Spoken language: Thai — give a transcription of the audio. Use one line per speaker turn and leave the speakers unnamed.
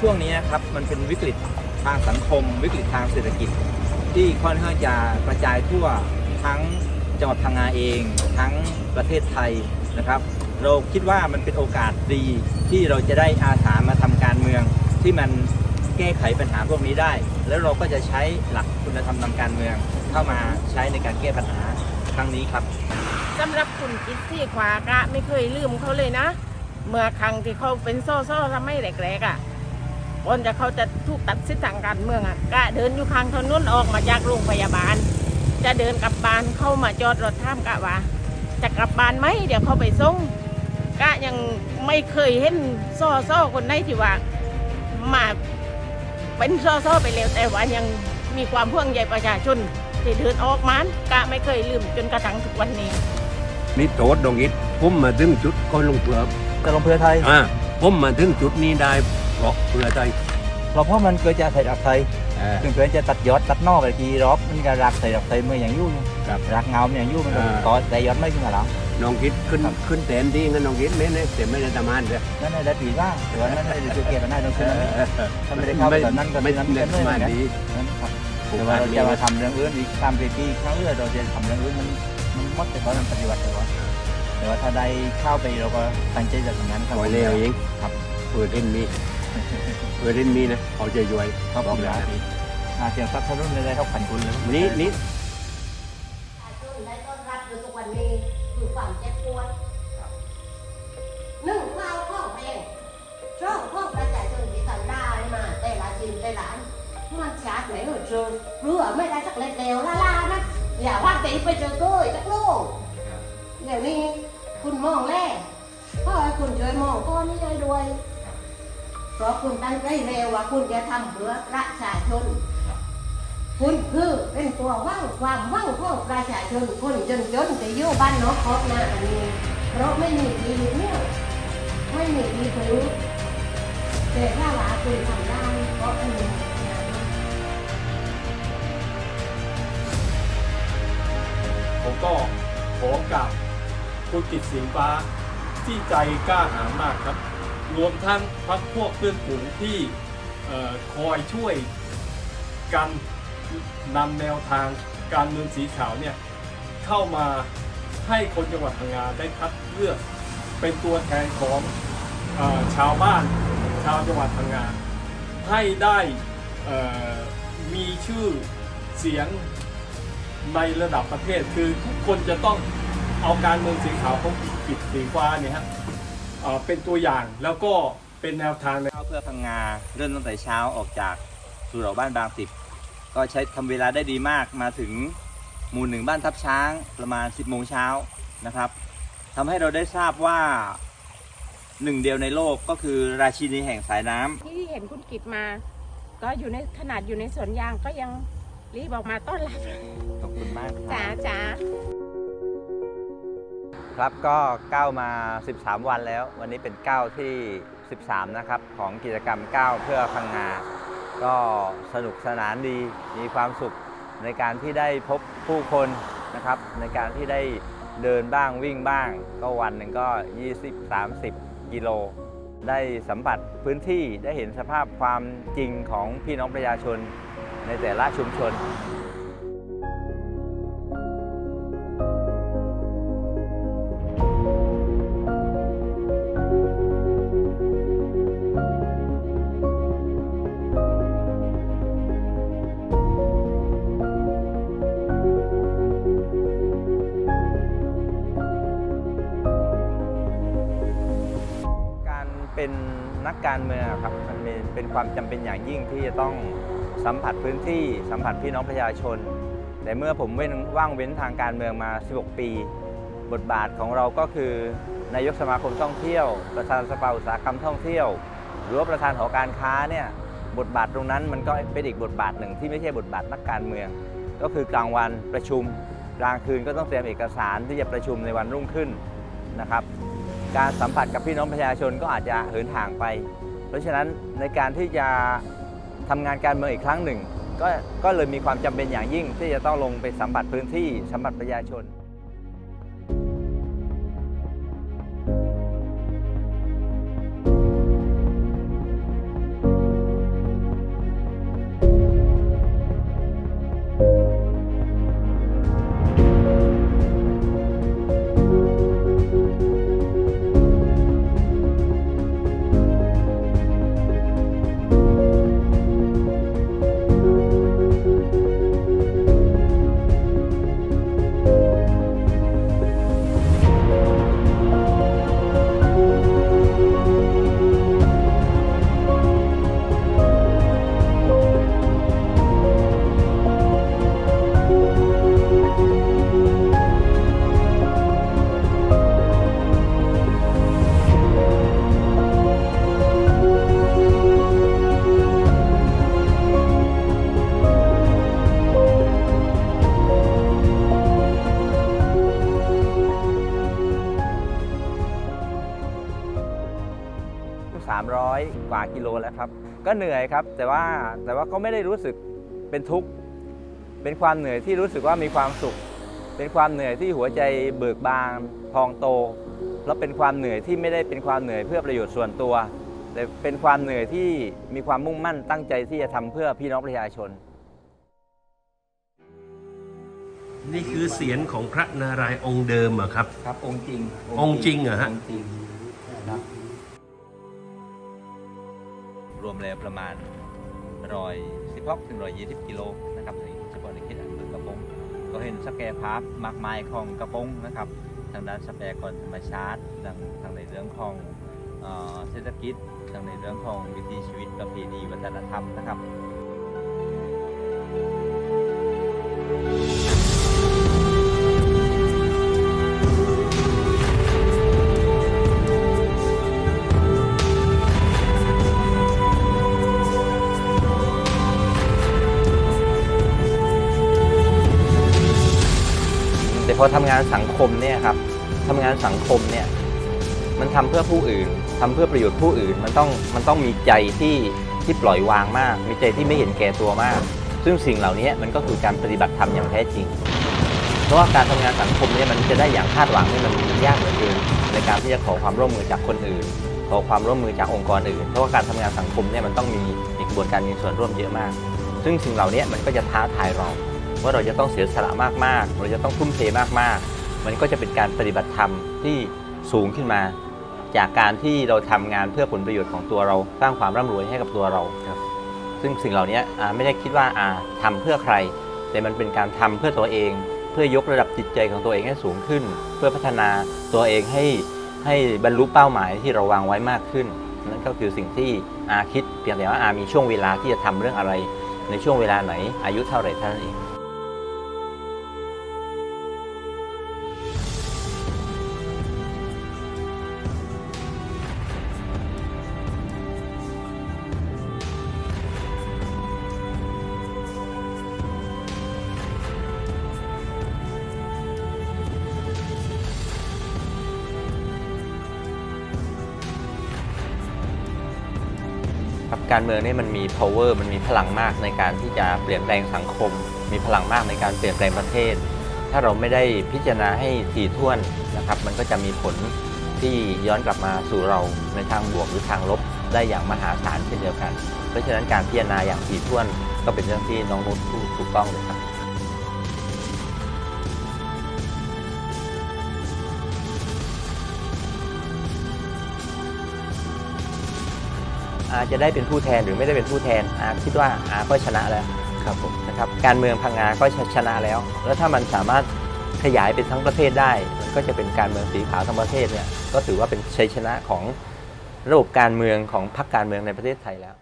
ช่วงนี้นะครับมันเป็นวิกฤตทางสังคม วิกฤตทางเศรษฐกิจ ที่ค่อนข้างจะกระจายทั่วทั้งจังหวัดพังงาเอง ทั้งประเทศไทยนะครับ เราคิดว่ามันเป็นโอกาสดีที่เราจะได้อาสามาทำการเมือง ที่มันแก้ไขปัญหาพวกนี้ได้ แล้วเราก็จะใช้หลักคุณธรรมทางการเมืองเข้ามาใช้ในการแก้ปัญหาครั้งนี้ครับ
สำหรับคุณกิตที่ขวากะไม่เคยลืมเขาเลยนะ เมื่อครั้งที่เขาเป็นโซ่โซ่ทำไม่แรกๆอะ ก่อนจะเขาจะถูกตัดสิทธิ์ทางการเมืองอะกะเดินอยู่ข้างถนนออกมาจากโรงพยาบาล จะเดินกลับบ้านเข้ามาจอดรถท่ามกะว่า จะกลับบ้านไหมเดี๋ยวเขาไปส่งกะยังไม่เคยเห็นโซ่โซ่คนไหนที่ว่ามาเป็นโซ่โซ่ไปแล้วแต่ว่ายังมีความพ่วงใยประชาชนที่เดินออกมากะไม่เคยลืมจนกระทั่งทุกวันนี้
นี่โทษดองอิดผมมาถึงจุดก็ลงเปลือก
จะลงเพื่อไทย
อ่าผมมาถึงจุดนี้ได้ เพราะเพื่อใจ
เราเพราะมันเกิดจากไทยรักไทย
เอ่อ
ถึงเกิดจะตัดยอดตัดนอกอะไรทีรอบมันก็รักไทยรักไทยเมื่ออย่างยุ่ง
ครับ
รักเงาอย่างยุ่งมันก็
อ่า
ต่อแต่ยอดไม่ขึ้นมาแล้ว
น้องคิดขึ้น
ครับ
ขึ้นแทนที่งั้นน้องคิดไม่ได้แต่ไม่ได้ทำงานเลย
นั่นได้ปีว่าแต่ว่านั่นได้ดูเกียรติมันได้ต้องซื้อถ้าไม่ได้เข้าไปตอนนั้นก็
ไม่
นั้น
ได้
ก็ไม่
ทำงาน
ได้
ดี
นั่นครับ
ผม
แต่ว่า
ว่า
เราจะมาทำเรื่องอื่นอีกตามปีที่ครั้งเรื่อยเราจะทำเรื่องอื่นมันมันหมดแต่ว่ามันปฏิบัติแต่ว่าแต่ว่าถ้าได้เข้าไปเราก็ตั้งใจจะทำงานครับ
ปล่อยเร็วเอง
ครับ
เปิดเล่นมี เปิดเล่นมีนะเขาจะย่อย
ครับ
บอกแล้ว
อาเสียงซับซ้อนเลยได้เท่าขันคุณเลย
นี่นี่
ประชาชนได้ต้อนรับอยู่ทุกวันนี้คือความเจ็บปวดหนึ่งข้าวข้องแพงช่องข้องประชาชนที่กันได้มาแต่ละชิ้นแต่ละอันมันชาร์จไหนหนูเจอเรือไม่ได้สักเล็ดเดียวละลานะอย่าว่าตีไปเจอก้อยสักลูกเดี๋ยวนี้คุณมองแรกพ่อให้คุณช่วยมองก้อนนี้ได้ด้วย เพราะคุณตั้งใจเร็วว่าคุณจะทำเพื่อประชาชน คุณคือเป็นตัวว่างความว่างของประชาชนคนจนจนจะอยู่บ้านนอกคอกหน้าอันนี้ เพราะไม่มีดีเนี่ยไม่มีดีผิวแต่ถ้าว่าคุณทำได้เพราะอันนี้
ผมก็ขอกับคุณกิตสีฟ้าที่ใจกล้าหาญมากครับ รวมทั้งพักพวกเพื่อนฝูงที่คอยช่วยกันนำแนวทางการเมืองสีขาวเนี่ยเข้ามาให้คนจังหวัดพังงาได้คัดเลือกเป็นตัวแทนของอชาวบ้านชาวจังหวัดพังงาให้ได้มีชื่อเสียงในระดับประเทศคือทุกคนจะต้องเอาการเมืองสีขาวของกิจสีฟ้าเนี่ยฮะ เอ่อเป็นตัวอย่างแล้วก็เป็นแนวทางใน
เข้าเพื่อพังงาเริ่มตั้งแต่เช้าออกจากสู่เราบ้านบางสิบก็ใช้ทำเวลาได้ดีมากมาถึงหมู่หนึ่งบ้านทับช้างประมาณ 10โมงเช้านะครับทำให้เราได้ทราบว่าหนึ่งเดียวในโลกก็คือราชินีแห่งสายน้ำ
ที่เห็นคุณกิตมา ก็อยู่ในขนาดอยู่ในสวนยางก็ยังรีบออกมาต้อนรับ
ขอบคุณมากค
จ๋า
รับ
จ๋า
ครับก็ก้าวมา 13 วันแล้ว วันนี้เป็นก้าวที่ 13 นะครับ ของกิจกรรมก้าวเพื่อพังงา ก็สนุกสนานดีมีความสุขในการที่ได้พบผู้คนนะครับ ในการที่ได้เดินบ้างวิ่งบ้าง ก็วันหนึ่งก็ 20-30 กิโล ได้สัมผัสพื้นที่ได้เห็นสภาพความจริงของพี่น้องประชาชนในแต่ละชุมชน เป็นนักการเมืองครับมันเป็นความจำเป็นอย่างยิ่งที่จะต้องสัมผัสพื้นที่สัมผัสพี่น้องประชาชน แต่เมื่อผมเว้นว่างเว้นทางการเมืองมา 16 ปี บทบาทของเราก็คือนายกสมาคมท่องเที่ยว ประธานสภาอุตสาหกรรมท่องเที่ยว หรือว่าประธานหอการค้าเนี่ยบทบาทตรงนั้นมันก็เป็นอีกบทบาทหนึ่งที่ไม่ใช่บทบาทนักการเมือง ก็คือกลางวันประชุม กลางคืนก็ต้องเตรียมเอกสารที่จะประชุมในวันรุ่งขึ้นนะครับ การสัมผัสกับพี่น้องประชาชนก็อาจจะเหินห่างไป เพราะฉะนั้นในการที่จะทำงานการเมืองอีกครั้งหนึ่ง ก็ก็เลยมีความจำเป็นอย่างยิ่งที่จะต้องลงไปสัมผัสพื้นที่สัมผัสประชาชน
กว่ากิโลแล้วครับ ก็เหนื่อยครับ แต่ว่าแต่ว่าก็ไม่ได้รู้สึกเป็นทุกข์เป็นความเหนื่อยที่รู้สึกว่ามีความสุข เป็นความเหนื่อยที่หัวใจเบิกบานพองโต แล้วเป็นความเหนื่อยที่ไม่ได้เป็นความเหนื่อยเพื่อประโยชน์ส่วนตัว แต่เป็นความเหนื่อยที่มีความมุ่งมั่นตั้งใจที่จะทำเพื่อพี่น้องประชาชน
นี่คือเสียงของพระนารายณ์องค์เดิมอะครับ
ครับองค์จริง
องค์จริงเหรอฮะ
องค์จริง รวมแล้วประมาณร้อยสิบหกถึงร้อยยี่สิบกิโลนะครับในเฉพาะในเขตอำเภอกระโปงก็เห็นสแกพาร์คมากมายของกระโปงนะครับ ทางด้านทรัพยากรธรรมชาติทางทางในเรื่องของเอ่อเศรษฐกิจทางในเรื่องของวิถีชีวิตประเพณีวัฒนธรรมนะครับ พอทำงานสังคมเนี่ยครับทำงานสังคมเนี่ยมันทำเพื่อผู้อื่นทำเพื่อประโยชน์ผู้อื่น มันต้องมันต้องมีใจที่ที่ปล่อยวางมาก มีใจที่ไม่เห็นแก่ตัวมาก ซึ่งสิ่งเหล่านี้มันก็คือการปฏิบัติธรรมอย่างแท้จริง เพราะว่าการทำงานสังคมเนี่ยมันจะได้อย่างคาดหวังนี่มันมันยากเหลือเกินในการที่จะขอความร่วมมือจากคนอื่น ขอความร่วมมือจากองค์กรอื่น เพราะว่าการทำงานสังคมเนี่ยมันต้องมีมีกระบวนการมีส่วนร่วมเยอะมาก ซึ่งสิ่งเหล่านี้มันก็จะท้าทายเรา ว่าเราจะต้องเสียสละมากๆ เราจะต้องทุ่มเทมากๆ มันก็จะเป็นการปฏิบัติธรรมที่สูงขึ้นมา จากการที่เราทำงานเพื่อผลประโยชน์ของตัวเราสร้างความร่ำรวยให้กับตัวเราซึ่งสิ่งเหล่านี้อ่าไม่ได้คิดว่าอ่าทำเพื่อใคร แต่มันเป็นการทำเพื่อตัวเอง เพื่อยกระดับจิตใจของตัวเองให้สูงขึ้น เพื่อพัฒนาตัวเองให้ให้บรรลุเป้าหมายที่เราวางไว้มากขึ้น นั่นก็คือสิ่งที่อาคิดเพียงแต่ว่าอามีช่วงเวลาที่จะทำเรื่องอะไร ในช่วงเวลาไหนอายุเท่าไหร่เท่านั้นเอง การเมืองนี่มันมี power มันมีพลังมากในการที่จะเปลี่ยนแปลงสังคม มีพลังมากในการเปลี่ยนแปลงประเทศ ถ้าเราไม่ได้พิจารณาให้ถี่ถ้วนนะครับ มันก็จะมีผลที่ย้อนกลับมาสู่เราในทางบวกหรือทางลบได้อย่างมหาศาลเช่นเดียวกัน เพราะฉะนั้นการพิจารณาอย่างถี่ถ้วนก็เป็นเรื่องที่น้องนุชพูดถูกต้องเลยครับ อาจะได้เป็นผู้แทนหรือไม่ได้เป็นผู้แทนอาคิดว่าอาก็ชนะแล้วครับผมนะครับการเมืองพังงาก็ชนะแล้ว แล้วถ้ามันสามารถขยายไปทั้งประเทศได้มันก็จะเป็นการเมืองสีขาวทั้งประเทศเนี่ยก็ถือว่าเป็นชัยชนะของระบบการเมืองของพรรคการเมืองในประเทศไทยแล้ว